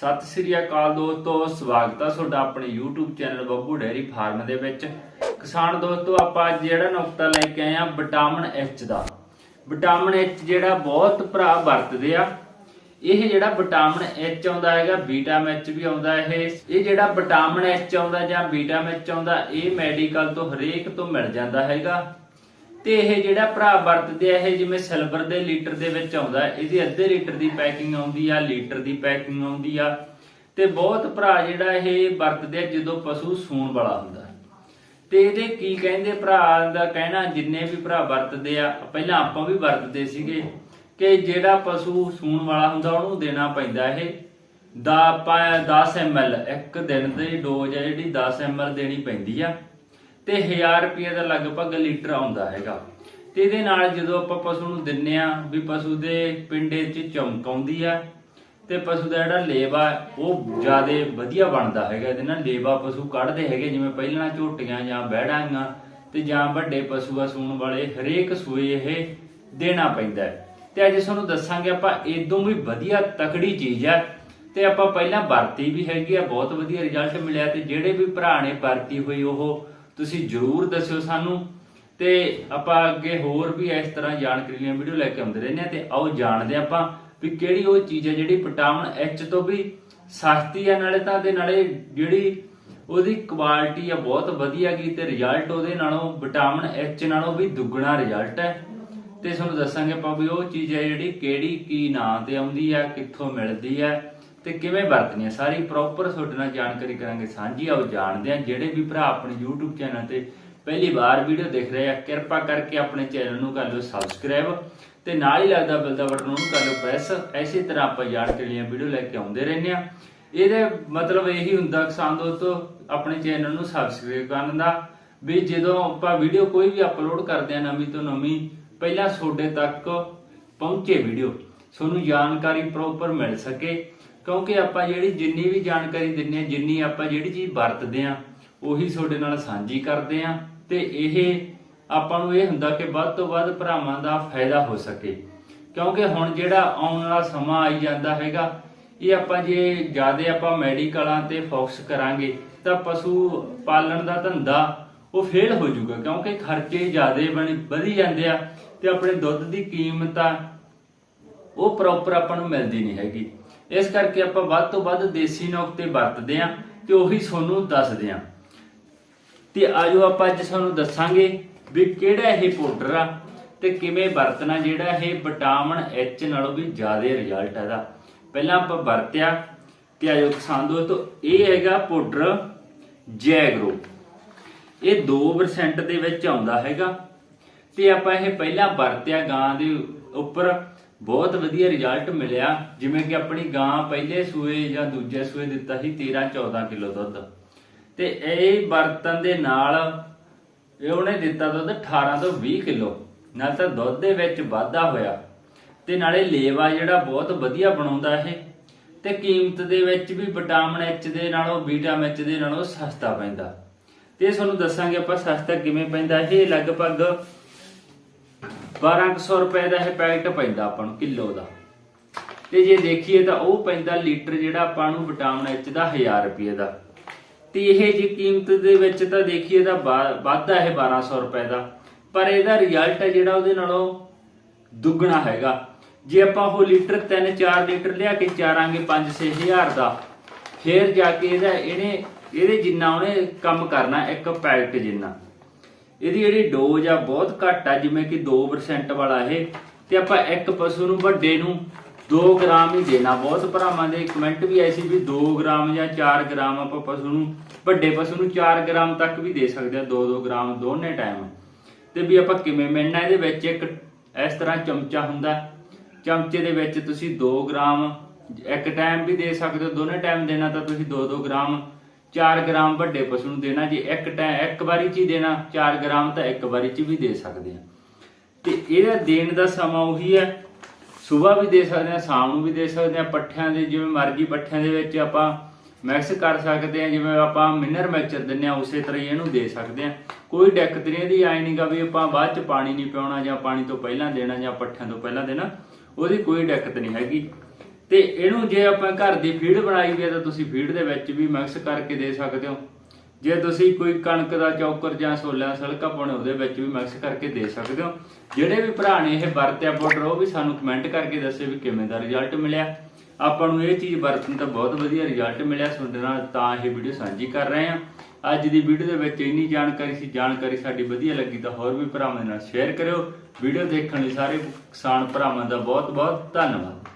ਸਤਿ ਸ੍ਰੀ ਅਕਾਲ ਦੋਸਤੋ, ਸਵਾਗਤ ਹੈ ਤੁਹਾਡਾ ਆਪਣੇ YouTube channel Babbu dairy farm ਦੇ ਵਿੱਚ। ਕਿਸਾਨ ਦੋਸਤੋ, ਆਪਾਂ ਅੱਜ ਜਿਹੜਾ ਨੁਕਤਾ ਲੈ ਕੇ ਆਏ ਆ ਵਿਟਾਮਿਨ H ਦਾ। ਵਿਟਾਮਿਨ H ਜਿਹੜਾ ਬਹੁਤ ਭਰਾ ਵਰਤਦੇ ਆ। ਇਹ ਜਿਹੜਾ ਵਿਟਾਮਿਨ H ਆਉਂਦਾ ਹੈਗਾ, ਵਿਟਾਮਿਨ H ਵੀ ਆਉਂਦਾ ਇਹ। ਇਹ ਜਿਹੜਾ ਵਿਟਾਮਿਨ H ਆਉਂਦਾ ਜਾਂ ਵਿਟਾਮਿਨ H ਆਉਂਦਾ, ਇਹ ਮੈਡੀਕਲ ਤੋਂ ਹਰੇਕ ਤੋਂ ਮਿਲ ਜਾਂਦਾ ਹੈਗਾ। ਤੇ ਇਹ ਜਿਹੜਾ ਭਰਾ ਵਰਤਦੇ ਆ, ਇਹ ਜਿਵੇਂ ਸਿਲਵਰ ਦੇ ਲੀਟਰ ਦੇ ਵਿੱਚ ਆਉਂਦਾ, ਇਹਦੀ ਅੱਧੇ ਲੀਟਰ ਦੀ ਪੈਕਿੰਗ ਆਉਂਦੀ ਆ, ਲੀਟਰ ਦੀ ਪੈਕਿੰਗ ਆਉਂਦੀ ਆ। ਤੇ ਬਹੁਤ ਭਰਾ ਜਿਹੜਾ ਇਹ ਵਰਤਦੇ ਆ, ਜਦੋਂ ਪਸ਼ੂ ਸੂਣ ਵਾਲਾ ਹੁੰਦਾ। ਤੇ ਇਹਦੇ ਕੀ ਕਹਿੰਦੇ ਭਰਾ ਦਾ ਕਹਿਣਾ, ਜਿੰਨੇ ਵੀ ਭਰਾ ਵਰਤਦੇ ਆ, ਪਹਿਲਾਂ ਆਪਾਂ ਵੀ ਵਰਤਦੇ ਸੀਗੇ ਕਿ ਜਿਹੜਾ ਪਸ਼ੂ ਸੂਣ ਵਾਲਾ ਹੁੰਦਾ, ਉਹਨੂੰ ਦੇਣਾ ਪੈਂਦਾ ਇਹ। ਦਾ ਆਪਾਂ 10 ml ਇੱਕ ਦਿਨ ਦੀ ਡੋਜ਼ ਹੈ ਜਿਹੜੀ 10 ml ਦੇਣੀ ਪੈਂਦੀ ਆ। ਤੇ 1000 ਰੁਪਏ ਦਾ ਲਗਭਗ ਲੀਟਰ ਆਉਂਦਾ ਹੈਗਾ। ਤੇ ਇਹਦੇ ਨਾਲ ਜਦੋਂ ਆਪਾਂ ਪਸ਼ੂ ਨੂੰ ਦਿੰਨੇ ਆ ਵੀ ਪਸ਼ੂ ਦੇ ਪਿੰਡੇ 'ਚ ਚਮਕ ਆਉਂਦੀ ਆ, ਤੇ ਪਸ਼ੂ ਦਾ ਜਿਹੜਾ ਲੇਵਾ, ਉਹ ਜ਼ਿਆਦਾ ਵਧੀਆ ਬਣਦਾ ਹੈਗਾ। ਇਹਦੇ ਨਾਲ ਲੇਵਾ ਪਸ਼ੂ ਕੱਢਦੇ ਹੈਗੇ, ਜਿਵੇਂ ਪਹਿਲਾਂ ਝੋਟੀਆਂ ਜਾਂ ਬਹਿੜਾਂਗਾ ਤੇ ਜਾਂ ਵੱਡੇ ਪਸ਼ੂ ਆ ਸੂਣ ਵਾਲੇ, ਹਰੇਕ ਸੂਏ ਇਹ ਦੇਣਾ ਪੈਂਦਾ ਹੈ। ਤੇ ਅੱਜ ਤੁਹਾਨੂੰ ਦੱਸਾਂਗੇ ਆਪਾਂ ਇਦੋਂ ਵੀ ਵਧੀਆ ਤਕੜੀ ਚੀਜ਼ ਹੈ ਤੇ ਆਪਾਂ ਪਹਿਲਾਂ ਵਰਤੀ ਵੀ ਹੈਗੀ ਆ, ਬਹੁਤ ਵਧੀਆ ਰਿਜ਼ਲਟ ਮਿਲਿਆ, ਤੇ ਜਿਹੜੇ ਵੀ ਭਰਾ ਨੇ ਵਰਤੀ ਹੋਈ, ਉਹ ਤੁਸੀਂ ਜਰੂਰ ਦੱਸਿਓ ਸਾਨੂੰ ਤੇ ਆਪਾਂ ਅੱਗੇ ਹੋਰ ਵੀ ਇਸ ਤਰ੍ਹਾਂ ਜਾਣਕਾਰੀਆਂ ਵੀਡੀਓ ਲੈ ਕੇ ਆਉਂਦੇ ਰਹਿੰਦੇ ਆ ਤੇ ਆਓ ਜਾਣਦੇ ਆਪਾਂ ਵੀ ਕਿਹੜੀ ਉਹ ਚੀਜ਼ ਹੈ ਜਿਹੜੀ ਵਿਟਾਮਿਨ H ਤੋਂ ਵੀ ਸਸਤੀ ਆ ਨਾਲੇ ਤਾਂ ਦੇ ਨਾਲੇ ਜਿਹੜੀ ਉਹਦੀ ਕੁਆਲਿਟੀ ਆ ਬਹੁਤ ਵਧੀਆ ਗਈ ਤੇ ਰਿਜ਼ਲਟ ਉਹਦੇ ਨਾਲੋਂ ਵਿਟਾਮਿਨ ਐਚ ਨਾਲੋਂ ਵੀ ਦੁੱਗਣਾ ਰਿਜ਼ਲਟ ਹੈ। ਤੇ ਤੁਹਾਨੂੰ ਦੱਸਾਂਗੇ ਆਪਾਂ ਵੀ ਉਹ ਚੀਜ਼ ਹੈ ਜਿਹੜੀ ਕਿਹੜੀ, ਕੀ ਨਾਂ ਤੇ ਆਉਂਦੀ ਹੈ, ਕਿੱਥੋਂ ਮਿਲਦੀ ਹੈ। ਤੇ ਕਿਵੇਂ ਵਰਤਣੀ ਹੈ ਸਾਰੀ ਪ੍ਰੋਪਰ ਤੁਹਾਡੇ ਨਾਲ ਜਾਣਕਾਰੀ ਕਰਾਂਗੇ, ਸਾਂਝੀ ਆਓ, ਜਾਣਦੇ ਹਾਂ। ਜਿਹੜੇ ਵੀ ਭਰਾ ਆਪਣੇ YouTube ਚੈਨਲ ਤੇ ਪਹਿਲੀ ਵਾਰ ਵੀਡੀਓ ਦੇਖ ਰਹੇ ਆ, ਕਿਰਪਾ ਕਰਕੇ ਆਪਣੇ ਚੈਨਲ ਨੂੰ ਕਰ ਲਓ ਸਬਸਕ੍ਰਾਈਬ ਤੇ ਨਾਲ ਹੀ ਲੱਗਦਾ ਬੈਲ ਦਾ ਬਟਨ ਉਹਨੂੰ ਕਰ ਲਓ ਪ੍ਰੈਸ ਐਸੀ ਤਰ੍ਹਾਂ ਆਪਾਂ ਜਾਣਕਾਰੀਆਂ ਵੀਡੀਓ ਲੈ ਕੇ ਆਉਂਦੇ ਰਹਿੰਦੇ ਆ ਇਹਦੇ ਮਤਲਬ ਇਹੀ ਹੁੰਦਾ ਕਿਸਾਨ ਦੋਸਤੋ, ਆਪਣੇ ਚੈਨਲ ਨੂੰ ਸਬਸਕ੍ਰਾਈਬ ਕਰਨ ਦਾ, ਵੀ ਜਦੋਂ ਆਪਾਂ ਵੀਡੀਓ ਕੋਈ ਵੀ ਅਪਲੋਡ ਕਰਦੇ ਆ ਨਵੀਂ ਤੋਂ ਨਵੀਂ, ਪਹਿਲਾਂ ਤੁਹਾਡੇ ਤੱਕ ਪਹੁੰਚੇ ਵੀਡੀਓ ਤੁਹਾਨੂੰ ਜਾਣਕਾਰੀ ਪ੍ਰੋਪਰ ਮਿਲ ਸਕੇ। ਕਿਉਂਕਿ ਆਪਾਂ ਜਿਹੜੀ ਜਿੰਨੀ ਵੀ ਜਾਣਕਾਰੀ ਦਿੰਨੇ ਆ ਜਿੰਨੀ ਆਪਾਂ ਜਿਹੜੀ ਚੀਜ਼ ਵਰਤਦੇ ਆ ਉਹੀ ਤੁਹਾਡੇ ਨਾਲ ਸਾਂਝੀ ਕਰਦੇ ਆ ਤੇ ਇਹ ਆਪਾਂ ਨੂੰ ਇਹ ਹੁੰਦਾ ਕਿ ਵੱਧ ਤੋਂ ਵੱਧ ਭਰਾਵਾਂ ਦਾ ਫਾਇਦਾ ਹੋ ਸਕੇ। ਕਿਉਂਕਿ ਹੁਣ ਜਿਹੜਾ ਆਉਣ ਵਾਲਾ ਸਮਾਂ ਆਈ ਜਾਂਦਾ ਹੈਗਾ, ਇਹ ਆਪਾਂ ਜੇ ਜ਼ਿਆਦਾ ਆਪਾਂ ਮੈਡੀਕਲਾਂ ਤੇ ਫੋਕਸ ਕਰਾਂਗੇ, ਤਾਂ ਪਸ਼ੂ ਪਾਲਣ ਦਾ ਧੰਦਾ ਉਹ ਫੇਲ ਹੋ ਜਾਊਗਾ, ਕਿਉਂਕਿ ਖਰਚੇ ਜਿਆਦੇ ਬਣੀ, ਵਧੀ ਜਾਂਦੇ ਆ ਤੇ ਆਪਣੇ ਦੁੱਧ ਦੀ ਕੀਮਤ ਆ, ਉਹ ਪ੍ਰੋਪਰ ਆਪਾਂ ਨੂੰ ਮਿਲਦੀ ਨਹੀਂ ਹੈਗੀ। ਇਸ ਕਰਕੇ ਆਪਾਂ ਵੱਧ ਤੋਂ ਵੱਧ ਦੇਸੀ ਨੁਕਤੇ ਵਰਤਦੇ ਆਂ ਤੇ ਉਹੀ ਤੁਹਾਨੂੰ ਦੱਸਦੇ ਆਂ ਤੇ ਆਜੋ ਆਪਾਂ ਅੱਜ ਤੁਹਾਨੂੰ ਦੱਸਾਂਗੇ ਵੀ ਕਿਹੜਾ ਇਹ ਪਾਊਡਰ ਆ ਤੇ ਕਿਵੇਂ ਵਰਤਣਾ, ਜਿਹੜਾ ਇਹ ਵਿਟਾਮਿਨ H ਨਾਲੋਂ ਵੀ ਜ਼ਿਆਦਾ ਰਿਜ਼ਲਟ ਇਹਦਾ। ਪਹਿਲਾਂ ਆਪਾਂ ਵਰਤਿਆ ਤੇ ਆਜੋ ਕਿਸਾਨ ਦੋਸਤੋ, ਇਹ ਹੈਗਾ ਪਾਊਡਰ ਜੈਗਰੋ। ਇਹ 2% ਦੇ ਵਿੱਚ ਆਉਂਦਾ ਹੈਗਾ। ਤੇ ਆਪਾਂ ਇਹ ਪਹਿਲਾਂ ਵਰਤਿਆ ਗਾਂ ਦੇ ਉੱਪਰ ਬਹੁਤ ਵਧੀਆ ਰਿਜ਼ਲਟ ਮਿਲਿਆ। ਜਿਵੇਂ ਕਿ ਆਪਣੀ ਗਾਂ ਪਹਿਲੇ ਸੂਏ ਜਾਂ ਦੂਜੇ ਸੂਏ ਦਿੱਤਾ ਸੀ 13 14 ਕਿਲੋ ਦੁੱਧ। ਤੇ ਇਹ ਬਰਤਨ ਦੇ ਨਾਲ ਉਹਨੇ ਦਿੱਤਾ ਦੁੱਧ 18 ਤੋਂ 20 ਕਿਲੋ। ਨਾਲ ਤਾਂ ਦੁੱਧ ਦੇ ਵਿੱਚ ਵਾਧਾ ਹੋਇਆ। ਤੇ ਨਾਲੇ ਲੇਵਾ ਜਿਹੜਾ ਬਹੁਤ ਵਧੀਆ ਬਣਾਉਂਦਾ ਇਹ। ਤੇ ਕੀਮਤ ਦੇ ਵਿੱਚ ਵੀ ਵਿਟਾਮਿਨ H ਦੇ ਨਾਲੋਂ, ਵਿਟਾਮਿਨ H ਦੇ ਨਾਲੋਂ ਸਸਤਾ ਪੈਂਦਾ। ਤੇ ਇਹ ਤੁਹਾਨੂੰ ਦੱਸਾਂਗੇ ਆਪਾਂ ਸਸਤਾ ਕਿਵੇਂ ਪੈਂਦਾ। ਇਹ ਲਗਭਗ 1200 ਰੁਪਏ ਦਾ ਇਹ ਪੈਕਟ ਪੈਂਦਾ ਆਪਾਂ ਨੂੰ ਕਿਲੋ ਦਾ। ਤੇ ਜੇ ਦੇਖੀਏ ਤਾਂ ਉਹ ਪੈਂਦਾ ਲੀਟਰ ਜਿਹੜਾ ਆਪਾਂ ਨੂੰ ਵਿਟਾਮਿਨ H ਦਾ 1000 ਰੁਪਏ ਦਾ। ਤੇ ਇਹ ਜੀ ਕੀਮਤ ਦੇ ਵਿੱਚ ਤਾਂ ਦੇਖੀਏ ਤਾਂ ਵਾ- ਇਹ ਹੈ 1200 ਰੁਪਏ ਦਾ। ਪਰ ਇਹਦਾ ਰਿਜ਼ਲਟ ਹੈ ਜਿਹੜਾ ਉਹਦੇ ਨਾਲੋਂ ਦੁੱਗਣਾ ਹੈਗਾ। ਜੇ ਆਪਾਂ ਉਹ ਲੀਟਰ 3-4 ਲੀਟਰ ਲਿਆ ਕੇ ਚਾਰਾਂਗੇ 5-6000 ਦਾ, ਫੇਰ ਜਾ ਕੇ ਇਹਦਾ ਇਹਨੇ, ਇਹਦੇ ਜਿੰਨਾ ਉਹਨੇ ਕੰਮ ਕਰਨਾ, ਇੱਕ ਪੈਕਟ ਜਿੰਨਾ। ਇਹਦੀ ਜਿਹੜੀ ਡੋਜ਼ ਆ ਬਹੁਤ ਘੱਟ ਆ, ਜਿਵੇਂ ਕਿ 2% ਵਾਲਾ ਇਹ। ਤੇ ਆਪਾਂ ਇੱਕ ਪਸ਼ੂ ਨੂੰ ਵੱਡੇ ਨੂੰ 2 ਗ੍ਰਾਮ ਹੀ ਦੇਣਾ। ਬਹੁਤ ਭਰਾਵਾਂ ਦੇ ਕਮੈਂਟ ਵੀ ਆਏ ਸੀ ਵੀ 2 ਗ੍ਰਾਮ ਜਾਂ 4 ਗ੍ਰਾਮ ਆਪਾਂ ਪਸ਼ੂ ਨੂੰ, ਵੱਡੇ ਪਸ਼ੂ ਨੂੰ 4 ਗ੍ਰਾਮ ਤੱਕ ਵੀ ਦੇ ਸਕਦੇ ਆ 2-2 ਗ੍ਰਾਮ ਦੋਨੇ ਟਾਈਮ ਤੇ ਵੀ ਆਪਾਂ ਕਿਵੇਂ ਮਿਲਣਾ ਇਹਦੇ ਵਿੱਚ? ਇੱਕ ਇਸ ਤਰ੍ਹਾਂ ਚਮਚਾ ਹੁੰਦਾ। ਚਮਚੇ ਦੇ ਵਿੱਚ ਤੁਸੀਂ 2 ਗ੍ਰਾਮ ਇੱਕ ਟਾਈਮ ਵੀ ਦੇ ਸਕਦੇ ਹੋ, ਦੋਨੇ ਟਾਈਮ ਦੇਣਾ ਤਾਂ ਤੁਸੀਂ 2-2 ਗ੍ਰਾਮ 4 ਗ੍ਰਾਮ ਵੱਡੇ ਪਸ਼ੂ ਨੂੰ ਦੇਣਾ, ਜੇ ਇੱਕ ਟਾਈਮ ਇੱਕ ਵਾਰੀ ਚ ਹੀ ਦੇਣਾ 4 ਗ੍ਰਾਮ ਤਾਂ ਇੱਕ ਵਾਰੀ ਚ ਵੀ ਦੇ ਸਕਦੇ ਆ। ਤੇ ਇਹਦਾ ਦੇਣ ਦਾ ਸਮਾਂ ਉਹੀ ਹੈ, ਸਵੇਰ ਵੀ ਦੇ ਸਕਦੇ ਆ, ਸ਼ਾਮ ਨੂੰ ਵੀ ਦੇ ਸਕਦੇ ਆ, ਪੱਠਿਆਂ ਦੇ, ਜਿਵੇਂ ਮਰਜ਼ੀ ਪੱਠਿਆਂ ਦੇ ਵਿੱਚ ਆਪਾਂ ਮਿਕਸ ਕਰ ਸਕਦੇ ਆ, ਜਿਵੇਂ ਆਪਾਂ ਮਿਨਰ ਮਿਕਸਚਰ ਦਿੰਨੇ ਆ, ਉਸੇ ਤਰ੍ਹਾਂ ਹੀ ਇਹਨੂੰ ਦੇ ਸਕਦੇ ਆ। ਕੋਈ ਦਿੱਕਤ ਨਹੀਂ, ਇਹਦੀ ਆਈ ਨਹੀਂਗਾ ਵੀ ਆਪਾਂ ਬਾਅਦ ਚ ਪਾਣੀ ਨਹੀਂ ਪਿਉਣਾ ਜਾਂ ਪਾਣੀ ਤੋਂ ਪਹਿਲਾਂ ਦੇਣਾ ਜਾਂ ਪੱਠਿਆਂ ਤੋਂ ਪਹਿਲਾਂ ਦੇਣਾ, ਉਹਦੀ ਕੋਈ ਦਿੱਕਤ ਨਹੀਂ ਹੈਗੀ। ਤੇ ਇਹਨੂੰ ਜੇ ਆਪਾਂ ਘਰ ਦੀ ਫੀਡ ਬਣਾਈ ਵੀ ਹੈ ਤਾਂ ਤੁਸੀਂ ਫੀਡ ਦੇ ਵਿੱਚ ਵੀ ਮਿਕਸ ਕਰਕੇ ਦੇ ਸਕਦੇ ਹੋ। ਜੇ ਤੁਸੀਂ ਕੋਈ ਕਣਕ ਦਾ ਚੌਕਰ ਜਾਂ ਛੋਲਿਆਂ ਦਾ ਪਾਉਣੇ, ਉਹਦੇ ਵਿੱਚ ਵੀ ਮਿਕਸ ਕਰਕੇ ਦੇ ਸਕਦੇ ਹੋ। ਜਿਹੜੇ ਵੀ ਭਰਾ ਨੇ ਇਹ ਵਰਤਿਆ ਪਾਊਡਰ, ਉਹ ਵੀ ਸਾਨੂੰ ਕਮੈਂਟ ਕਰਕੇ ਦੱਸੇ ਵੀ ਕਿਵੇਂ ਦਾ ਰਿਜ਼ਲਟ ਮਿਲਿਆ। ਆਪਾਂ ਨੂੰ ਇਹ ਚੀਜ਼ ਵਰਤਣ ਦਾ ਬਹੁਤ ਵਧੀਆ ਰਿਜ਼ਲਟ ਮਿਲਿਆ। ਤੁਹਾਡੇ ਨਾਲ ਤਾਂ ਇਹ ਵੀਡੀਓ ਸਾਂਝੀ ਕਰ ਰਹੇ ਹਾਂ। ਅੱਜ ਦੀ ਵੀਡੀਓ ਦੇ ਵਿੱਚ ਇੰਨੀ ਜਾਣਕਾਰੀ ਸੀ, ਜਾਣਕਾਰੀ ਸਾਡੀ ਵਧੀਆ ਲੱਗੀ ਤਾਂ ਹੋਰ ਵੀ ਭਰਾਵਾਂ ਦੇ ਨਾਲ ਸ਼ੇਅਰ ਕਰਿਓ। ਵੀਡੀਓ ਦੇਖਣ ਲਈ ਸਾਰੇ ਕਿਸਾਨ ਭਰਾਵਾਂ ਦਾ ਬਹੁਤ ਬਹੁਤ ਧੰਨਵਾਦ।